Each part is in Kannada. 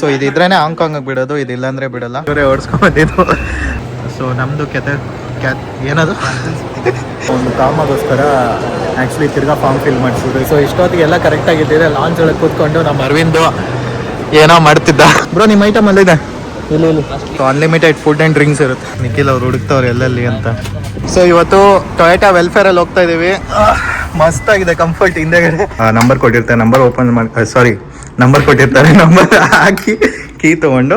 ಸೊ ಇದ್ರೇನೆ ಹಾಂಗ್ಕಾಂಗ್ ಬಿಡೋದು ಇದಿಲ್ಲ ಅಂದ್ರೆ ಬಿಡಲ್ಲ. ಇವರೇ ಓಡಿಸ್ಕೊಂಡ್ ಬಂದಿದ್ದು. ಸೊ ನಮ್ದು ಕೆತೆ ಕ್ಯಾತ್ ಏನದು? ಒಂದು ಕಾಮಗೋಸ್ಕರ ಆ್ಯಕ್ಚುಲಿ ತಿರ್ಗಾ ಫಾರ್ಮ್ ಫಿಲ್ ಮಾಡಿಸಿದ್ರು. ಸೊ ಇಷ್ಟೊತ್ತಿಗೆಲ್ಲ ಕರೆಕ್ಟ್ ಆಗಿದ್ದಿದೆ ಲಾಂಚ್ ಒಳಗೆ ಕೂತ್ಕೊಂಡು ನಮ್ಮ ಅರವಿಂದ್ ಏನೋ ಮಾಡ್ತಿದ್ದ. ಬ್ರೋ ನಿಮ್ಮ ಐಟಮ್ ಅಲ್ಲಿದೆ. ಇಲ್ಲಿ ಇಲ್ಲ. So unlimited food and drinks ಇರುತ್ತೆ. ನಿಖಿಲ್ ಅವ್ರು ಹುಡುಕ್ತವ್ರು ಎಲ್ಲೆಲ್ಲಿ ಅಂತ. ಸೊ ಇವತ್ತು ಟೊಯೋಟಾ ವೆಲ್ಫೇರ್ ಅಲ್ಲಿ ಹೋಗ್ತಾ ಇದೀವಿ. ಮಸ್ತ್ ಆಗಿದೆ ಕಂಫರ್ಟ್ ಹಿಂದೆಗಡೆ. ನಂಬರ್ ಕೊಟ್ಟಿರ್ತಾರೆ ನಂಬರ್ ಓಪನ್ ಮಾಡಿ ಸಾರಿ ನಂಬರ್ ಕೊಟ್ಟಿರ್ತಾರೆ ನಂಬರ್ ಹಾಕಿ ಕೀ ತಗೊಂಡು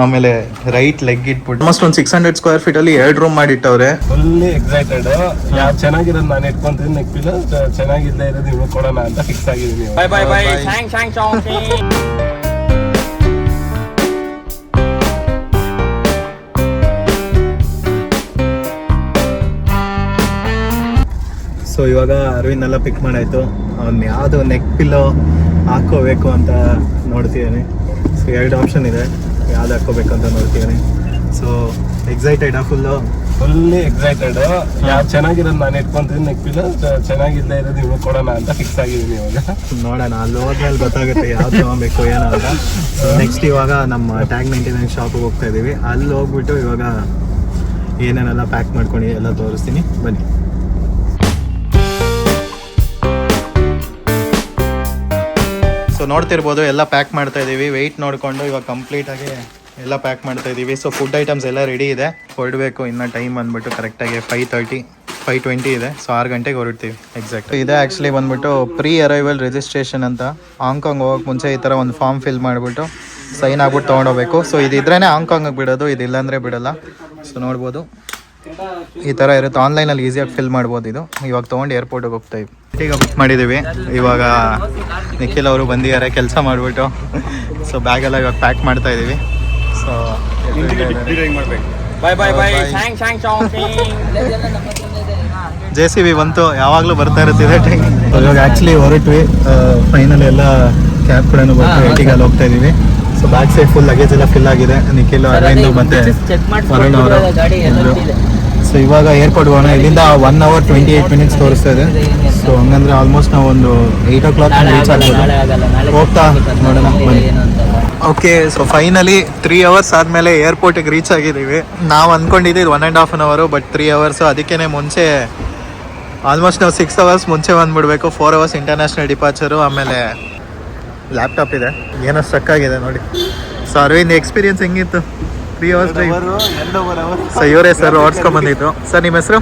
ಆಮೇಲೆ ರೈಟ್ ಲೆಗ್ ಇಟ್ಬಿಟ್ಟು. ಆಲ್ಮೋಸ್ಟ್ ಒಂದು ಸಿಕ್ಸ್ ಹಂಡ್ರೆಡ್ ಸ್ಕ್ವೇರ್ ಫೀಟ್ ಅಲ್ಲಿ ಎರಡು ರೂಮ್ ಮಾಡಿಟ್ಟವ್ರೆ. ಫುಲ್ಲಿ ಎಕ್ಸೈಟೆಡ್ ಯಾವ ಚೆನ್ನಾಗಿರೋದು ನಾನು ಇಟ್ಕೊಂತೀನಿ ನೆಕ್ಪಿಲ್ಲ ಚೆನ್ನಾಗಿದ್ದೇ ಇರೋದು ನಿಮಗೆ ಕೊಡೋಣ ಅಂತ ಫಿಕ್ಸ್ ಆಗಿದ್ದೀನಿ bye bye bye thank Chongqing. So ಇವಾಗ ಅರವಿಂದ್ ಎಲ್ಲ ಪಿಕ್ ಮಾಡಾಯ್ತು. ಅವ್ನು ಯಾವುದು ನೆಕ್ ಪಿಲ್ಲೋ ಹಾಕೋಬೇಕು ಅಂತ ನೋಡ್ತಿದ್ದೀನಿ. ಸೊ ಎರಡು ಆಪ್ಷನ್ ಇದೆ. ಯಾವ್ದು ಹಾಕೋಬೇಕು ಅಂತ ನೋಡ್ತಿದ್ದೀನಿ. So excited full fully excited ಯಾವ ಚೆನ್ನಾಗಿರೋದು ನಾನು ಇಟ್ಕೊಂತೀನಿ ನೆಕ್ಬಿಟ್ಟು ಚೆನ್ನಾಗಿಲ್ಲ ಇರೋದು ಇವಾಗ ಕೊಡೋಣ ಅಂತ ಫಿಕ್ಸ್ ಆಗಿದ್ದೀನಿ ಇವಾಗ. ನೋಡೋಣ ಅಲ್ಲಿ ಹೋದ್ಮೇಲೆ ಗೊತ್ತಾಗುತ್ತೆ ಯಾವ್ದು ತಗೊಬೇಕು ಏನೋ ಅಂತ. ಸೊ ನೆಕ್ಸ್ಟ್ ಇವಾಗ ನಮ್ಮ ಟ್ಯಾಗ್ ನೈಂಟಿ ನೈನ್ ಶಾಪಿಗೆ ಹೋಗ್ತಾ ಇದ್ದೀವಿ ಅಲ್ಲಿ ಹೋಗ್ಬಿಟ್ಟು ಇವಾಗ ಏನೇನೆಲ್ಲ ಪ್ಯಾಕ್ ಮಾಡ್ಕೊಂಡು ಎಲ್ಲ ತೋರಿಸ್ತೀನಿ. ಬನ್ನಿ. ನೋಡ್ತಿರ್ಬೋದು, ಎಲ್ಲ ಪ್ಯಾಕ್ ಮಾಡ್ತಾ ಇದ್ದೀವಿ ವೆಯ್ಟ್ ನೋಡಿಕೊಂಡು ಇವಾಗ ಕಂಪ್ಲೀಟಾಗಿ ಎಲ್ಲ ಪ್ಯಾಕ್ ಮಾಡ್ತಾ ಇದ್ದೀವಿ ಸೊ ಫುಡ್ ಐಟಮ್ಸ್ ಎಲ್ಲ ರೆಡಿ ಇದೆ. ಹೊರಡಬೇಕು ಇನ್ನು ಟೈಮ್ ಬಂದ್ಬಿಟ್ಟು ಕರೆಕ್ಟಾಗಿ ಫೈವ್ ತರ್ಟಿ ಫೈವ್ ಟ್ವೆಂಟಿ ಇದೆ. ಸೊ ಆರು ಗಂಟೆಗೆ ಹೊರಡ್ತೀವಿ. ಎಕ್ಸಾಕ್ಟ್ ಇದೆ ಆ್ಯಕ್ಚುಲಿ ಬಂದ್ಬಿಟ್ಟು ಪ್ರೀ ಅರೈವಲ್ ರಿಜಿಸ್ಟ್ರೇಷನ್ ಅಂತ ಹಾಂಗ್ಕಾಂಗ್ ಹೋಗೋಕೆ ಮುಂಚೆ ಈ ಥರ ಒಂದು ಫಾರ್ಮ್ ಫಿಲ್ ಮಾಡಿಬಿಟ್ಟು ಸೈನ್ ಆಗ್ಬಿಟ್ಟು ತೊಗೊಂಡೋಗ್ಬೇಕು ಸೊ ಇದಿದ್ರೇ ಹಾಂಗ್ಕಾಂಗಿಗೆ ಬಿಡೋದು ಇದಿಲ್ಲ ಅಂದರೆ ಬಿಡೋಲ್ಲ. ಸೊ ನೋಡ್ಬೋದು. ಈ ಥರ ಇರುತ್ತೆ. ಆನ್ಲೈನಲ್ಲಿ ಈಸಿಯಾಗಿ ಫಿಲ್ ಮಾಡ್ಬೋದು ಇದು. ಇವಾಗ ತಗೊಂಡು ಏರ್ಪೋರ್ಟಿಗೆ ಹೋಗ್ತಾ ಇದ್ವಿ. ಈಗ ಬುಕ್ ಮಾಡಿದ್ದೀವಿ ಇವಾಗ ನಿಖಿಲ್ ಅವರು ಬಂದಿದ್ದಾರೆ ಕೆಲಸ ಮಾಡಿಬಿಟ್ಟು. ಸೊ ಬ್ಯಾಗೆಲ್ಲ ಇವಾಗ ಪ್ಯಾಕ್ ಮಾಡ್ತಾ ಇದ್ದೀವಿ ಸೊ. ಜೆ ಸಿ ಬಿ ಬಂತು. ಯಾವಾಗಲೂ ಬರ್ತಾ ಇರುತ್ತಿದೆ ಟೈಮ್ ಇವಾಗ ಆ್ಯಕ್ಚುಲಿ ಹೊರಟ್ವಿ. ಫೈನಲ್ ಎಲ್ಲ ಕ್ಯಾಬ್ ಕೂಡ ಬರ್ತಾ ಹೋಗ್ತಾ ಇದೀವಿ. So back side full luggage ಎಲ್ಲ ಫಿಲ್ ಆಗಿದೆ. ನಿಖಿಲ್ ಅರವಿಂದ್ ಮತ್ತೆ ವರುಣ್ ಅವರು ಸೊ ಇವಾಗ ಏರ್ಪೋರ್ಟ್ ಹೋಗೋಣ. ಇಲ್ಲಿಂದ one hour twenty eight minutes ತೋರಿಸ್ತಾ ಇದೆ. ಸೊ ಹಂಗಂದ್ರೆ ಆಲ್ಮೋಸ್ಟ್ ನಾವು ಒಂದು ಏಯ್ಟ್ ಓ ಕ್ಲಾಕ್ ರೀಚ್ ಆಗ್ಬೋದು. ಹೋಗ್ತಾ ನೋಡೋಣ okay so finally three hours ಆದಮೇಲೆ ಏರ್ಪೋರ್ಟಿಗೆ ರೀಚ್ ಆಗಿದ್ದೀವಿ. ನಾವು ಅಂದ್ಕೊಂಡಿದ್ದೀವಿ ಒನ್ ಆ್ಯಂಡ್ ಹಾಫ್ ಅನ್ ಅವರು ಬಟ್ ತ್ರೀ ಅವರ್ಸು ಅದಕ್ಕೇ ಮುಂಚೆ ಆಲ್ಮೋಸ್ಟ್ ನಾವು ಸಿಕ್ಸ್ ಅವರ್ಸ್ ಮುಂಚೆ ಬಂದ್ಬಿಡ್ಬೇಕು. ಫೋರ್ ಅವರ್ಸ್ ಇಂಟರ್ನ್ಯಾಷನಲ್ ಡಿಪಾರ್ಚರು ಆಮೇಲೆ ಲ್ಯಾಪ್ಟಾಪ್ ಇದೆ. ಏನೋ ಸ್ಟಕ್ ಆಗಿದೆ ನೋಡಿ. ಸೊ ಅರವಿಂದ್ ಎಕ್ಸ್ಪೀರಿಯನ್ಸ್ ಹೆಂಗಿತ್ತು? ತ್ರೀ ಅವರ್ಸ್ ಡ್ರೈವ್ ಸೊ ಇವರೇ ಸರ್ ಓಡಿಸ್ಕೊಂಡ್ ಬಂದಿದ್ದು ಸರ್ ನಿಮ್ಮ ಹೆಸರು?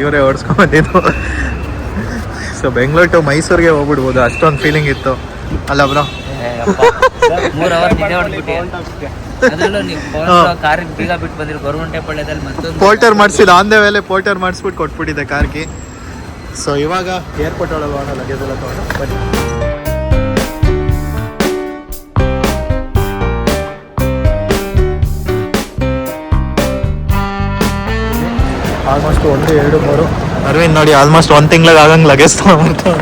ಇವರೇ ಓಡಿಸ್ಕೊಂಡ್ ಬಂದಿದ್ದು. ಸೊ ಬೆಂಗಳೂರು ಟು ಮೈಸೂರಿಗೆ ಹೋಗ್ಬಿಡ್ಬೋದು. ಅಷ್ಟೊಂದು ಫೀಲಿಂಗ್ ಇತ್ತು. ಅಲ್ಲ ಬ್ರೋ ಪೋಲ್ಟರ್ ಮಾಡಿಸಿಲ್ಲ. ಆನ್ ದ ವೇಲೆ ಪೋಲ್ಟರ್ ಮಾಡಿಸ್ಬಿಟ್ಟು ಕೊಟ್ಬಿಟ್ಟಿದೆ ಕಾರ್ಗೆ. ಸೊ ಇವಾಗ ಏರ್ಪೋರ್ಟ್ ಒಳಗೆ ಹೋಗೋಣ ಲಗೇಜ್ ಎಲ್ಲ ತೊಗೊಂಡು ಬನ್ನಿ. ಆಲ್ಮೋಸ್ಟ್ ಒಂದು ಎರಡು ಮೂರು. ಅರವಿಂದ್ ನೋಡಿ ಆಲ್ಮೋಸ್ಟ್ ಒಂದು ತಿಂಗ್ಳಿಗೆ ಆಗಂಗೆ ಲಗೇಜ್ ತಗೊಂಡ್ಬಿಟ್ಟು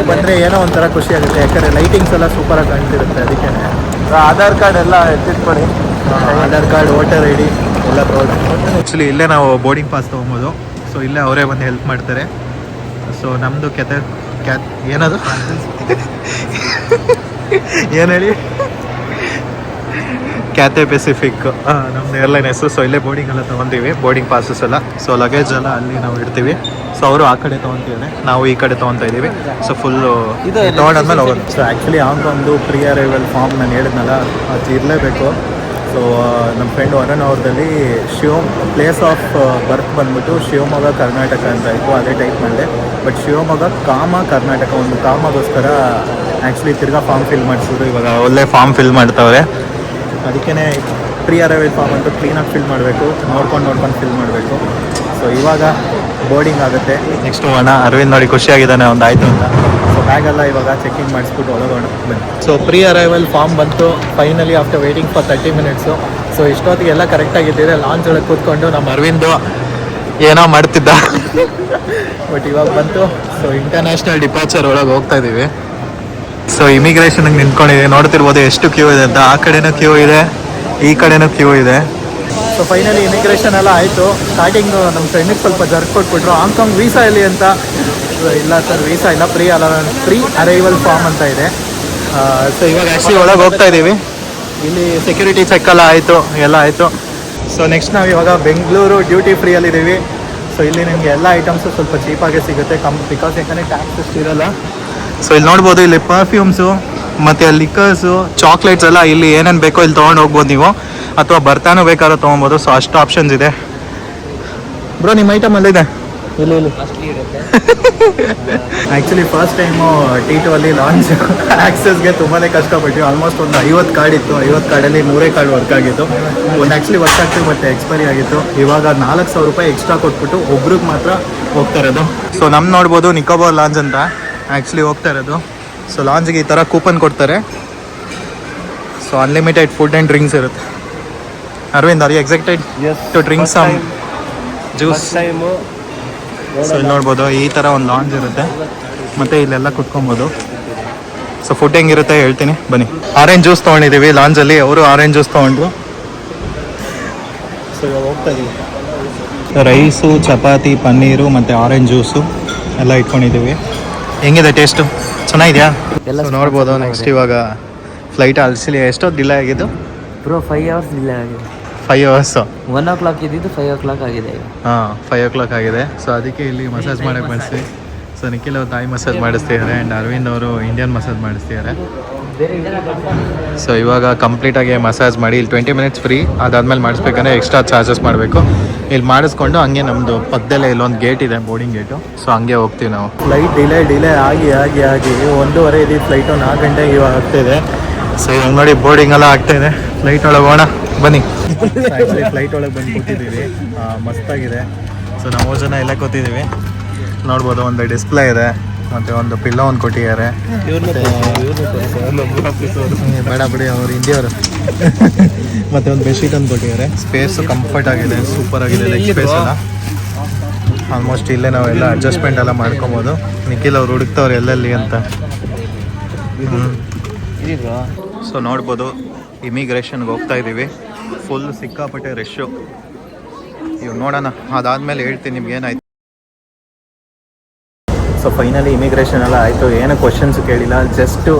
ಬಂದರೆ ಏನೋ ಒಂಥರ ಖುಷಿ ಆಗುತ್ತೆ ಯಾಕಂದರೆ ಲೈಟಿಂಗ್ಸ್ ಎಲ್ಲ ಸೂಪರಾಗಿ ಕಾಣ್ತಿರುತ್ತೆ ಅದಕ್ಕೆ. ಆಧಾರ್ ಕಾರ್ಡ್ ಎಲ್ಲ ಎತ್ತಿಟ್ಕೊಡಿ Aadhaar card voter I D ಎಲ್ಲ ಪ್ರಾಬ್ಲಮ್ ಆ್ಯಕ್ಚುಲಿ ಇಲ್ಲೇ ನಾವು ಬೋರ್ಡಿಂಗ್ ಪಾಸ್ ತೊಗೊಬೋದು. ಸೊ ಇಲ್ಲೇ ಅವರೇ ಬಂದು ಹೆಲ್ಪ್ ಮಾಡ್ತಾರೆ. ಸೊ ನಮ್ಮದು ಕೆತೆ ಕ್ಯಾ ಏನದು? ಏನು ಹೇಳಿ? ಕ್ಯಾತೆ ಪೆಸಿಫಿಕ್ ನಮ್ದು ಏರ್ಲೈನ್ ಹೆಸರು ಸೊ ಇಲ್ಲೇ ಬೋರ್ಡಿಂಗ್ ಎಲ್ಲ ತೊಗೊಂತೀವಿ ಬೋರ್ಡಿಂಗ್ ಪಾಸಸ್ ಎಲ್ಲ. ಸೊ ಲಗೇಜ್ ಎಲ್ಲ ಅಲ್ಲಿ ನಾವು ಇಡ್ತೀವಿ. ಸೊ ಅವರು ಆ ಕಡೆ ತೊಗೊತಿದ್ದಾರೆ ನಾವು ಈ ಕಡೆ ತೊಗೊತಾ ಇದ್ದೀವಿ ಸೊ ಫುಲ್ಲು ತೊಗೊಂಡಾದ್ಮೇಲೆ ಹೋಗೋದು. ಸೊ ಆ್ಯಕ್ಚುಲಿ ಒಂದು ಪ್ರೀ ಅರೈವಲ್ ಫಾರ್ಮ್ ನಾನು ಹೇಳಿದ್ನಲ್ಲ ಅದು ಇರಲೇಬೇಕು. ಸೊ ನಮ್ಮ ಫ್ರೆಂಡ್ ವರನ್ ಅವ್ರದಲ್ಲಿ ಶಿವಮ್ ಪ್ಲೇಸ್ ಆಫ್ ಬರ್ತ್ ಬಂದ್ಬಿಟ್ಟು ಶಿವಮೊಗ್ಗ ಕರ್ನಾಟಕ ಅಂತ ಇತ್ತು. ಅದೇ ಟೈಪ್ ಮಾಡಿದೆ. ಬಟ್ ಶಿವಮೊಗ್ಗ ಕಾಮ ಕರ್ನಾಟಕ ಒಂದು ಕಾಮಗೋಸ್ಕರ ಆ್ಯಕ್ಚುಲಿ ತಿರ್ಗಾ ಫಾರ್ಮ್ ಫಿಲ್ ಮಾಡಿಸಿದ್ರು ಇವಾಗ. ಒಳ್ಳೆ ಫಾರ್ಮ್ ಫಿಲ್ ಮಾಡ್ತಾವ್ರೆ. ಅದಕ್ಕೇ ಪ್ರೀ ಅರೈವಲ್ ಫಾರ್ಮ್ ಅಂತೂ ಕ್ಲೀನಾಗಿ ಫಿಲ್ ಮಾಡಬೇಕು. ನೋಡ್ಕೊಂಡು ನೋಡ್ಕೊಂಡು ಫಿಲ್ ಮಾಡಬೇಕು. ಸೊ ಇವಾಗ ಬೋರ್ಡಿಂಗ್ ಆಗುತ್ತೆ. ನೆಕ್ಸ್ಟ್ ಹೋಗೋಣ ಅರವಿಂದ್ ನೋಡಿ ಖುಷಿಯಾಗಿದ್ದಾನೆ ಒಂದು ಆಯಿತು ಅಂತ. ಸೊ ಬ್ಯಾಗೆಲ್ಲ ಇವಾಗ ಚೆಕಿಂಗ್ ಮಾಡಿಸ್ಬಿಟ್ಟು ಒಳಗೋಣ ಬನ್ನಿ. ಸೊ ಪ್ರೀ ಅರೈವಲ್ ಫಾರ್ಮ್ ಬಂತು. Finally after waiting for thirty minutes so ಇಷ್ಟೊತ್ತಿಗೆ ಎಲ್ಲ ಕರೆಕ್ಟಾಗಿದ್ದಿದೆ ಲಾಂಚ್ ಒಳಗೆ ಕೂತ್ಕೊಂಡು ನಮ್ಮ ಅರವಿಂದು ಏನೋ ಮಾಡ್ತಿದ್ದ. ಬಟ್ ಇವಾಗ ಬಂತು. ಸೊ ಇಂಟರ್ನ್ಯಾಷನಲ್ ಡಿಪಾರ್ಚರ್ ಒಳಗೆ ಹೋಗ್ತಾ ಇದ್ದೀವಿ ಸೊ ಇಮಿಗ್ರೇಷನ್ಗೆ ನಿಂತ್ಕೊಂಡಿದೆ. ನೋಡ್ತಿರ್ಬೋದು ಎಷ್ಟು ಕ್ಯೂ ಇದೆ ಅಂತ. ಆ ಕಡೆನೂ ಕ್ಯೂ ಇದೆ ಈ ಕಡೆನೂ ಕ್ಯೂ ಇದೆ. ಸೊ ಫೈನಲಿ ಇಮಿಗ್ರೇಷನ್ ಎಲ್ಲ ಆಯಿತು. ಸ್ಟಾರ್ಟಿಂಗ್ ನಮ್ಮ ಫ್ರೆಂಡಿಗೆ ಸ್ವಲ್ಪ ಜರ್ಕ್ ಕೊಟ್ಬಿಟ್ರು. ಹಾಂಗ್ಕಾಂಗ್ ವೀಸಾ ಇಲ್ಲಿ ಅಂತ? ಇಲ್ಲ ಸರ್ ವೀಸಾ ಇಲ್ಲ. ಪ್ರೀ ಅಲ ಪ್ರೀ ಅರೈವಲ್ ಫಾರ್ಮ್ ಅಂತ ಇದೆ. ಸೊ ಇವಾಗ ಆ್ಯಕ್ಚುಲಿ ಒಳಗೆ ಹೋಗ್ತಾ ಇದ್ದೀವಿ ಇಲ್ಲಿ ಸೆಕ್ಯೂರಿಟಿ ಚೆಕ್ ಎಲ್ಲ ಆಯಿತು. ಎಲ್ಲ ಆಯಿತು. ಸೊ ನೆಕ್ಸ್ಟ್ ನಾವು ಇವಾಗ ಬೆಂಗಳೂರು ಡ್ಯೂಟಿ ಫ್ರೀಯಲ್ಲಿದ್ದೀವಿ ಸೊ ಇಲ್ಲಿ ನಿಮಗೆ ಎಲ್ಲ ಐಟಮ್ಸು ಸ್ವಲ್ಪ ಚೀಪಾಗೆ ಸಿಗುತ್ತೆ. ಕಮ್ ಬಿಕಾಸ್ ಯಾಕಂದರೆ ಟ್ಯಾಕ್ಸ್ ಇರೋಲ್ಲ ಇರಲ್ಲ. ಸೊ ಇಲ್ಲಿ ನೋಡ್ಬೋದು ಇಲ್ಲಿ ಪರ್ಫ್ಯೂಮ್ಸು ಮತ್ತು ಲಿಕ್ಕರ್ಸು ಚಾಕ್ಲೇಟ್ಸ್ ಎಲ್ಲ ಇಲ್ಲಿ ಏನೇನು ಬೇಕೋ ಇಲ್ಲಿ ತೊಗೊಂಡು ಹೋಗ್ಬೋದು ನೀವು. ಅಥವಾ ಬರ್ತಾನೂ ಬೇಕಾದ್ರೂ ತೊಗೊಬೋದು. ಸೊ ಅಷ್ಟು ಆಪ್ಷನ್ಸ್ ಇದೆ. ಬ್ರೋ ನಿಮ್ಮ ಐಟಮ್ ಅಲ್ಲಿದೆ ಇಲ್ಲಿ ಇಲ್ಲಿ. Actually first time T two ಅಲ್ಲಿ ಲಾಂಚ್ ಆ್ಯಕ್ಸಸ್ಗೆ ತುಂಬಾ ಕಷ್ಟಪಟ್ಟಿವಿ. ಆಲ್ಮೋಸ್ಟ್ ಒಂದು ಐವತ್ತು ಕಾರ್ಡ್ ಇತ್ತು. ಐವತ್ತು ಕಾರ್ಡಲ್ಲಿ ಮೂರೇ ಕಾರ್ಡ್ ವರ್ಕ್ ಆಗಿತ್ತು. ಒಂದು ಆ್ಯಕ್ಚುಲಿ ವರ್ಕ್ ಆಗ್ತಿವಿ ಮತ್ತೆ ಎಕ್ಸ್ಪೈರಿ ಆಗಿತ್ತು. ಇವಾಗ ನಾಲ್ಕು ಸಾವಿರ ರೂಪಾಯಿ ಎಕ್ಸ್ಟ್ರಾ ಕೊಟ್ಬಿಟ್ಟು ಒಬ್ರಿಗೆ ಮಾತ್ರ ಹೋಗ್ತಾ ಇರೋದು. ಸೊ ನಮ್ಮ ನೋಡ್ಬೋದು ನಿಕೋಬಾರ್ ಲಾಂಚ್ ಅಂತ. ಆ್ಯಕ್ಚುಲಿ ಹೋಗ್ತಾ ಇರೋದು. ಸೊ ಲಾಂಜಿಗೆ ಈ ಥರ ಕೂಪನ್ ಕೊಡ್ತಾರೆ. So unlimited food and drinks ಇರುತ್ತೆ. Arvind are you excited to drink some juice so ಇಲ್ಲಿ ನೋಡ್ಬೋದು ಈ ಥರ ಒಂದು ಲಾಂಜ್ ಇರುತ್ತೆ. ಮತ್ತು ಇಲ್ಲೆಲ್ಲ ಕುತ್ಕೊಬೋದು. ಸೊ ಫುಡ್ ಹೆಂಗಿರುತ್ತೆ ಹೇಳ್ತೀನಿ. ಬನ್ನಿ. ಆರೆಂಜ್ ಜ್ಯೂಸ್ ತೊಗೊಂಡಿದ್ದೀವಿ. ಲಾಂಜಲ್ಲಿ ಅವರು ಆರೆಂಜ್ ಜ್ಯೂಸ್ ತೊಗೊಂಡ್ರು. ಸೊ ಇವಾಗ ಹೋಗ್ತಾ ಇದೀವಿ. ರೈಸು ಚಪಾತಿ ಪನ್ನೀರು ಮತ್ತು ಆರೆಂಜ್ ಜ್ಯೂಸು ಎಲ್ಲ ಇಟ್ಕೊಂಡಿದ್ದೀವಿ. ಹೆಂಗಿದೆ ಟೇಸ್ಟು ಚೆನ್ನಾಗಿದೆಯಾ? ಎಲ್ಲ ನೋಡ್ಬೋದು ನೆಕ್ಸ್ಟ್ ಇವಾಗ ಫ್ಲೈಟ್ ಅಲ್ಸಿಲಿ ಎಷ್ಟೊತ್ತು ಡಿಲೇ ಆಗಿದ್ದು? ಬ್ರೋ ಫೈವ್ ಅವರ್ಸ್ ಡಿಲೇ ಆಗಿದೆ. Five hours one o'clock ಇದ್ದಿದ್ದು ಫೈವ್ ಓ ಕ್ಲಾಕ್ ಆಗಿದೆ ಹಾಂ ಫೈವ್ ಓ ಕ್ಲಾಕ್ ಆಗಿದೆ. ಸೊ ಅದಕ್ಕೆ ಇಲ್ಲಿ ಮಸಾಜ್ ಮಾಡಕ್ಕೆ ಬಳಸಿ ಸೊ ನಿಖಿಲ್ ಅವ್ರು ತಾಯಿ ಮಸಾಜ್ ಮಾಡಿಸ್ತಿದ್ದಾರೆ ಆ್ಯಂಡ್ ಅರವಿಂದ್ ಅವರು ಇಂಡಿಯನ್ ಮಸಾಜ್ ಮಾಡಿಸ್ತಿದ್ದಾರೆ. ಸೊ ಇವಾಗ ಕಂಪ್ಲೀಟಾಗಿ ಮಸಾಜ್ ಮಾಡಿ ಇಲ್ಲಿ ಟ್ವೆಂಟಿ ಮಿನಿಟ್ಸ್ ಫ್ರೀ ಅದಾದ್ಮೇಲೆ ಮಾಡಿಸ್ಬೇಕಂದ್ರೆ ಎಕ್ಸ್ಟ್ರಾ ಚಾರ್ಜಸ್ ಮಾಡಬೇಕು. ಇಲ್ಲಿ ಮಾಡಿಸ್ಕೊಂಡು ಹಂಗೆ ನಮ್ಮದು ಪಕ್ಕದಲ್ಲೇ ಇಲ್ಲೊಂದು ಗೇಟ್ ಇದೆ ಬೋರ್ಡಿಂಗ್ ಗೇಟು ಸೊ ಹಂಗೆ ಹೋಗ್ತೀವಿ ನಾವು. ಫ್ಲೈಟ್ ಡಿಲೇ ಡಿಲೇ ಆಗಿ ಆಗಿ ಆಗಿ. ಒಂದೂವರೆ ಇದೆ ಫ್ಲೈಟು ನಾಲ್ಕು ಗಂಟೆಗೆ ಇವಾಗ ಆಗ್ತಾಯಿದೆ ಸೊ ಇವಾಗ ನೋಡಿ ಬೋರ್ಡಿಂಗ್ ಎಲ್ಲ ಆಗ್ತಾಯಿದೆ ಫ್ಲೈಟ್ ಒಳಗೆ ಹೋಗೋಣ ಬನ್ನಿ. ಆ್ಯಕ್ಚುಲಿ ಫ್ಲೈಟ್ ಒಳಗೆ ಬಂದು ಕೂತಿದ್ದೀವಿ. ಮಸ್ತಾಗಿದೆ ಸೊ ನಾವು ಜನ ಎಲ್ಲ ಕೂತಿದ್ದೀವಿ. ನೋಡ್ಬೋದು ಒಂದು ಡಿಸ್ಪ್ಲೇ ಇದೆ. ಮತ್ತು ಒಂದು ಪಿಲ್ಲೋ ಒಂದು ಕೊಟ್ಟಿದ್ದಾರೆ. ಬೇಡ ಬಿಡಿ ಅವ್ರು ಇಂಡಿಯವರು ಮತ್ತೆ ಒಂದು ಬೆಡ್ಶೀಟ್ ಒಂದು ಕೊಟ್ಟಿದ್ದಾರೆ. ಸ್ಪೇಸ್ ಕಂಫರ್ಟ್ ಆಗಿದೆ ಸೂಪರ್ ಆಗಿದೆ ಲೆಗ್ ಸ್ಪೇಸ್ ಎಲ್ಲ. ಆಲ್ಮೋಸ್ಟ್ ಇಲ್ಲೇ ನಾವೆಲ್ಲ ಅಡ್ಜಸ್ಟ್ಮೆಂಟ್ ಎಲ್ಲ ಮಾಡ್ಕೊಬೋದು. ನಿಖಿಲ್ ಅವ್ರು ಹುಡುಕ್ತವ್ರು ಎಲ್ಲೆಲ್ಲಿ ಅಂತ. ಸೊ ನೋಡ್ಬೋದು. ಇಮಿಗ್ರೇಷನ್ಗೆ ಹೋಗ್ತಾ ಇದ್ದೀವಿ ಫುಲ್ ಸಿಕ್ಕಾಪಟ್ಟೆ ರಶ್ಶು ಇವ್ ನೋಡೋಣ. ಅದಾದಮೇಲೆ ಹೇಳ್ತೀನಿ ನಿಮ್ಗೆ ಏನಾಯ್ತು. ಸೊ ಫೈನಲಿ ಇಮಿಗ್ರೇಷನ್ ಎಲ್ಲ ಆಯಿತು. ಏನು ಕ್ವಶನ್ಸ್ ಕೇಳಿಲ್ಲ. ಜಸ್ಟು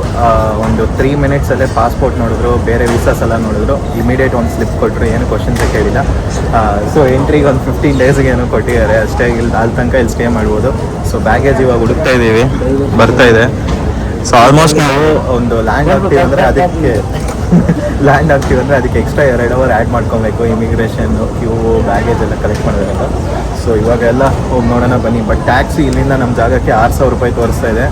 ಒಂದು ತ್ರೀ ಮಿನಿಟ್ಸಲ್ಲೇ ಪಾಸ್ಪೋರ್ಟ್ ನೋಡಿದ್ರು, ಬೇರೆ ವೀಸಾಸ್ ಎಲ್ಲ ನೋಡಿದ್ರು. ಇಮಿಡಿಯೇಟ್ ಒಂದು ಸ್ಲಿಪ್ ಕೊಟ್ಟರು ಏನು ಕ್ವಶನ್ಸೇ ಕೇಳಿಲ್ಲ. ಸೊ ಎಂಟ್ರಿಗೆ ಒಂದು ಫಿಫ್ಟೀನ್ ಡೇಸ್ಗೆ ಏನೋ ಕೊಟ್ಟಿದ್ದಾರೆ. ಅಷ್ಟೇ ಇಲ್ಲಿ ಅಲ್ಲಿ ತನಕ ಇಲ್ಲಿ ಸ್ಟೇ ಮಾಡ್ಬೋದು. ಸೊ ಬ್ಯಾಗೇಜ್ ಇವಾಗ ಹುಡುಕ್ತಾ ಇದ್ದೀವಿ. ಬರ್ತಾ ಇದೆ. ಸೊ ಆಲ್ಮೋಸ್ಟ್ ನಾವು ಒಂದು ಲ್ಯಾಂಡ್ ಆಗ್ತೀವಿ ಅಂದರೆ ಅದಕ್ಕೆ ಲ್ಯಾಂಡ್ ಆಗ್ತೀವಿ ಅಂದರೆ ಅದಕ್ಕೆ ಎಕ್ಸ್ಟ್ರಾ ಎರಡು ಅವರ್ ಆ್ಯಡ್ ಮಾಡ್ಕೊಬೇಕು ಇಮಿಗ್ರೇಷನ್ ಕ್ಯೂ ಬ್ಯಾಗೇಜ್ ಎಲ್ಲ ಕಲೆಕ್ಟ್ ಮಾಡೋದ್ರಿಂದ. ಸೊ ಇವಾಗ ಎಲ್ಲ ಹೋಗಿ ನೋಡೋಣ ಬನ್ನಿ. ಬಟ್ ಟ್ಯಾಕ್ಸಿ ಇಲ್ಲಿಂದ ನಮ್ಮ ಜಾಗಕ್ಕೆ ಆರು ಸಾವಿರ ರೂಪಾಯಿ ತೋರಿಸ್ತಾ ಇದೆ.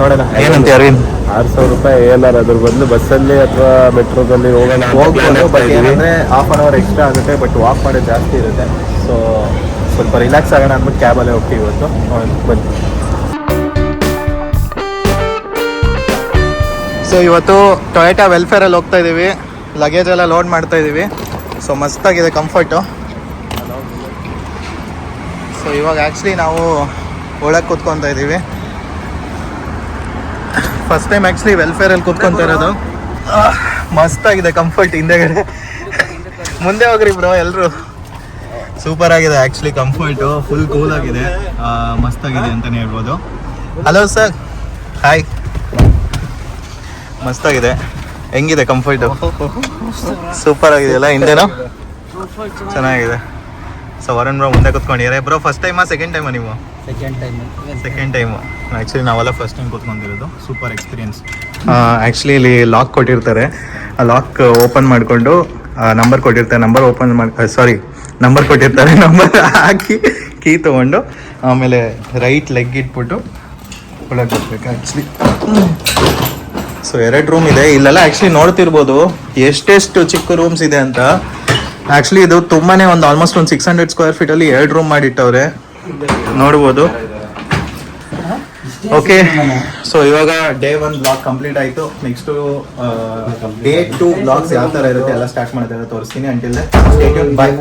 ನೋಡೋಣ. ಏನಂತ ಅರವಿಂದ್? ಆರು ಸಾವಿರ ರೂಪಾಯಿ ಏನಾರ ಅದ್ರ ಬದಲು ಬಸ್ಸಲ್ಲಿ ಅಥವಾ ಮೆಟ್ರೋದಲ್ಲಿ ಹೋಗೋಣ ಹೋಗ್ಬೋದು ಬಟ್ ಏನಂದರೆ ಹಾಫ್ ಆನ್ ಅವರ್ ಎಕ್ಸ್ಟ್ರಾ ಆಗುತ್ತೆ ಬಟ್ ವಾಕ್ ಮಾಡೋದು ಜಾಸ್ತಿ ಇರುತ್ತೆ. ಸೊ ಸ್ವಲ್ಪ ರಿಲ್ಯಾಕ್ಸ್ ಆಗೋಣ ಅಂದ್ಬಿಟ್ಟು ಕ್ಯಾಬಲ್ಲೇ ಹೋಗ್ತೀವಿ ಇವತ್ತು. ಬನ್ನಿ. ಸೊ ಇವತ್ತು ಟೊಯೋಟಾ ವೆಲ್ಫೇರಲ್ಲಿ ಹೋಗ್ತಾ ಇದ್ದೀವಿ ಲಗೇಜ್ ಎಲ್ಲ ಲೋಡ್ ಮಾಡ್ತಾ ಇದ್ದೀವಿ ಸೊ ಮಸ್ತಾಗಿದೆ ಕಂಫರ್ಟು ಸೊ ಇವಾಗ ಆ್ಯಕ್ಚುಲಿ ನಾವು ಒಳಗೆ ಕೂತ್ಕೊತಾ ಇದ್ದೀವಿ ಫಸ್ಟ್ ಟೈಮ್ ಆ್ಯಕ್ಚುಲಿ ವೆಲ್ಫೇರಲ್ಲಿ ಕೂತ್ಕೊತಾ ಇರೋದು. ಮಸ್ತಾಗಿದೆ ಕಂಫರ್ಟ್ ಹಿಂದೆಗಡೆ. ಮುಂದೆ ಹೋಗ್ರಿ ಬ್ರೋ ಎಲ್ಲರೂ ಸೂಪರ್ ಆಗಿದೆ ಆ್ಯಕ್ಚುಲಿ ಕಂಫರ್ಟು ಫುಲ್ ಕೂಲ್ ಆಗಿದೆ. ಮಸ್ತಾಗಿದೆ ಅಂತಲೇ ಹೇಳ್ಬೋದು. ಹಲೋ ಸರ್ ಹಾಯ್ ಮಸ್ತಾಗಿದೆ. ಹೆಂಗಿದೆ ಕಂಫರ್ಟು ಸೂಪರ್ ಆಗಿದೆಯಲ್ಲ ಹಿಂದೆನೋ? ಚೆನ್ನಾಗಿದೆ. ಸೊ ವರುಣ್ ಬ್ರೋ ಮುಂದೆ ಕುತ್ಕೊಂಡಿದ್ದಾರೆ. ಬ್ರೋ ಫಸ್ಟ್ ಟೈಮಾ ಸೆಕೆಂಡ್ ಟೈಮಾ ನೀವು? Second time second time actually ನಾವೆಲ್ಲ ಫಸ್ಟ್ ಟೈಮ್ ಕೂತ್ಕೊಂಡಿರೋದು. ಸೂಪರ್ ಎಕ್ಸ್ಪೀರಿಯನ್ಸ್ ಆ್ಯಕ್ಚುಲಿ ಇಲ್ಲಿ ಲಾಕ್ ಕೊಟ್ಟಿರ್ತಾರೆ. ಆ ಲಾಕ್ ಓಪನ್ ಮಾಡಿಕೊಂಡು ನಂಬರ್ ಕೊಟ್ಟಿರ್ತಾರೆ. ನಂಬರ್ ಓಪನ್ ಮಾಡಿ ಸಾರಿ ನಂಬರ್ ಕೊಟ್ಟಿರ್ತಾರೆ. ನಂಬರ್ ಹಾಕಿ ಕೀ ತೊಗೊಂಡು ಆಮೇಲೆ ರೈಟ್ ಲೆಗ್ ಇಟ್ಬಿಟ್ಟು ಒಳಗೆ ಬರ್ಬೇಕು ಆ್ಯಕ್ಚುಲಿ ಸೊ ಎರಡು ರೂಮ್ ಇದೆ. ಇಲ್ಲೆಲ್ಲ ಆ್ಯಕ್ಚುಲಿ ನೋಡ್ತಿರ್ಬೋದು. ಎಷ್ಟೆಷ್ಟು ಚಿಕ್ಕ ರೂಮ್ಸ್ ಇದೆ ಅಂತ. ಆಕ್ಚುಲಿ ಇದು ತುಂಬಾನೇ ಒಂದು ಆಲ್ಮೋಸ್ಟ್ ಒಂದು ಸಿಕ್ಸ್ ಹಂಡ್ರೆಡ್ ಸ್ಕ್ವೇರ್ ಫೀಟಲ್ಲಿ ಎರಡು ರೂಮ್ ಮಾಡಿಟ್ಟವ್ರೆ. ನೋಡ್ಬೋದು. ಓಕೆ ಸೊ ಇವಾಗ ಡೇ ಒನ್ ಬ್ಲಾಗ್ ಕಂಪ್ಲೀಟ್ ಆಯಿತು. ನೆಕ್ಸ್ಟು ಡೇ ಟು ಬ್ಲಾಗ್ಸ್ ಯಾವ ಥರ ಇರುತ್ತೆ? ಎಲ್ಲ ಸ್ಟಾರ್ಟ್ ಮಾಡಿದ್ರೆ ತೋರಿಸ್ತೀನಿ. ಅಂಟಿಲ್ ಬಾಯ್